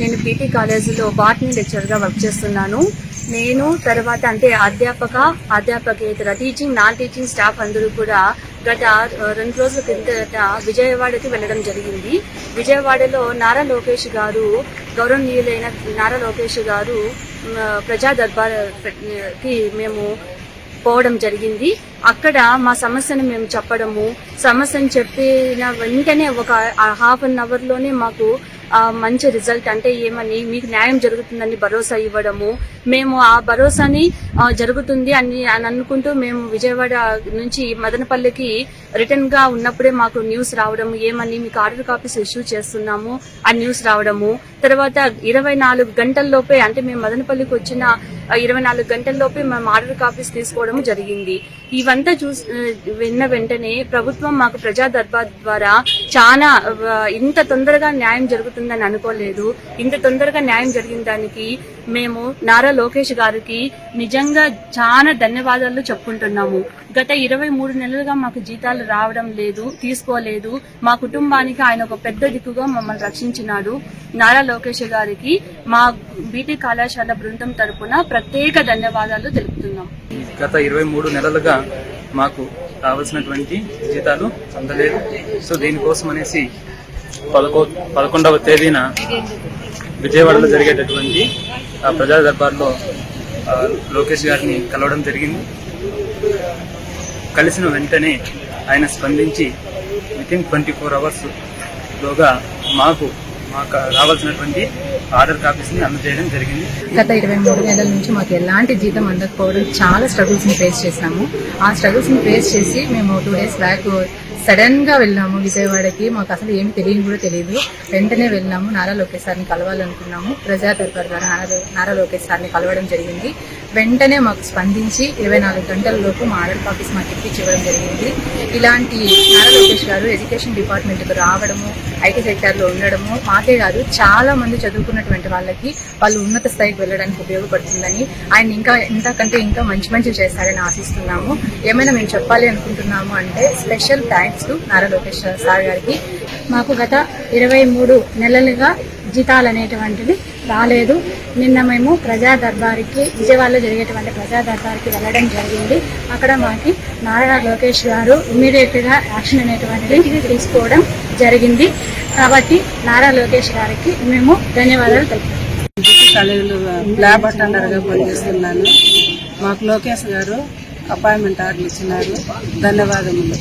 నేను పీటీ కాలేజీలో botany లెక్చర్గా work చేస్తున్నాను. నేను తర్వాత అంటే అధ్యాపక అధ్యాపకేతర టీచింగ్ నాన్ టీచింగ్ స్టాఫ్ అందరూ కూడా గత రెండు రోజుల క్రిందట విజయవాడకి వెళ్ళడం జరిగింది. విజయవాడలో నారా లోకేష్ గారు గౌరవనీయులైన నారా లోకేష్ గారు ప్రజా దర్బార్కి మేము పోవడం జరిగింది. అక్కడ మా సమస్యను మేము చెప్పడము సమస్యను చెప్పిన వెంటనే ఒక హాఫ్ అన్ అవర్లోనే మాకు మంచి రిజల్ట్ అంటే ఏమని మీకు న్యాయం జరుగుతుందని భరోసా ఇవ్వడము మేము ఆ భరోసాని జరుగుతుంది అని అని అనుకుంటూ మేము విజయవాడ నుంచి మదనపల్లికి రిటర్న్గా ఉన్నప్పుడే మాకు న్యూస్ రావడం ఏమని మీకు ఆర్డర్ కాపీస్ ఇష్యూ చేస్తున్నాము ఆ న్యూస్ రావడము. తర్వాత ఇరవై నాలుగు గంటల్లోపే అంటే మేము మదనపల్లికి వచ్చిన ఇరవై నాలుగు గంటల్లోపే మేము ఆర్డర్ కాపీస్ తీసుకోవడం జరిగింది. ఇవంతా చూసి విన్న వెంటనే ప్రభుత్వం మాకు ప్రజా దర్బార్ ద్వారా చాలా ఇంత తొందరగా న్యాయం జరుగుతుందని అనుకోలేదు. ఇంత తొందరగా న్యాయం జరిగిన దానికి మేము నారా లోకేష్ గారికి నిజంగా చాలా ధన్యవాదాలు చెప్పుకుంటున్నాము. గత ఇరవై మూడు నెలలుగా మాకు జీతాలు రావడం లేదు తీసుకోలేదు. మా కుటుంబానికి ఆయన ఒక పెద్ద దిక్కుగా మమ్మల్ని రక్షించినాడు. నారా లోకేష్ గారికి మా బీటీ కళాశాల బృందం తరపున ప్రత్యేక ధన్యవాదాలు తెలుపుతున్నాం. గత ఇరవై మూడు నెలలుగా మాకు రావాల్సినటువంటి జీతాలు అందలేదు. సో దీనికోసం అనేసి పదకొ పదకొండవ తేదీన విజయవాడలో జరిగేటటువంటి ప్రజా దర్బార్లో లోకేష్ గారిని కలవడం జరిగింది. కలిసిన వెంటనే ఆయన స్పందించి వితిన్ ట్వంటీ ఫోర్ అవర్స్ లోగా మాకు మాకు రావాల్సినటువంటి ఆర్డర్ కాపీస్ని అందజేయడం జరిగింది. గత ఇరవై మూడు నెలల నుంచి మాకు ఎలాంటి జీతం అందకపోవడం చాలా స్ట్రగుల్స్ని ఫేస్ చేసాము ఆ స్ట్రగుల్స్ని ఫేస్ చేసి మేము టూ డేస్ బ్యాక్ సడన్గా వెళ్ళాము విజయవాడకి. మాకు అసలు ఏమి తెలియని కూడా తెలియదు. వెంటనే వెళ్ళాము. నారా లోకేష్ సార్ని కలవాలనుకున్నాము. ప్రజా ద్వారా నారా నారా లోకేష్ సార్ని కలవడం జరిగింది. వెంటనే మాకు స్పందించి ఇరవై నాలుగు గంటలలోపు మా ఆర్డర్ కాపీస్ మాకు ఇప్పించి ఇవ్వడం జరిగింది. ఇలాంటి నారా లోకేష్ గారు ఎడ్యుకేషన్ డిపార్ట్మెంట్కి రావడము ఐటీ సెక్టార్లో ఉండడము మాకే కాదు చాలా మంది చదువుకున్నటువంటి వాళ్ళకి వాళ్ళు ఉన్నత స్థాయికి వెళ్ళడానికి ఉపయోగపడుతుందని ఆయన ఇంకా ఇంతకంటే ఇంకా మంచి మంచి చేస్తారని ఆశిస్తున్నాము. ఏమైనా మేము చెప్పాలి అనుకుంటున్నాము అంటే special thanks to Nara Lokesh sir గారికి. మాకు గత ఇరవై మూడు నెలలుగా జీతాలు అనేటువంటివి రాలేదు. నిన్న మేము ప్రజా దర్బార్కి విజయవాడలో జరిగేటువంటి ప్రజా దర్బార్కి వెళ్ళడం జరిగింది. అక్కడ మాకి నారా లోకేష్ గారు ఇమీడియట్గా యాక్షన్ అనేటువంటిది తీసుకోవడం జరిగింది. కాబట్టి నారా లోకేష్ గారికి మేము ధన్యవాదాలు తెలుపుతున్నాం. ల్యాబ్ అటెండర్గా పనిచేస్తున్నాను. మాకు లోకేష్ గారు అపాయింట్మెంట్ ఆర్డర్ ఇచ్చినారు. ధన్యవాదములు.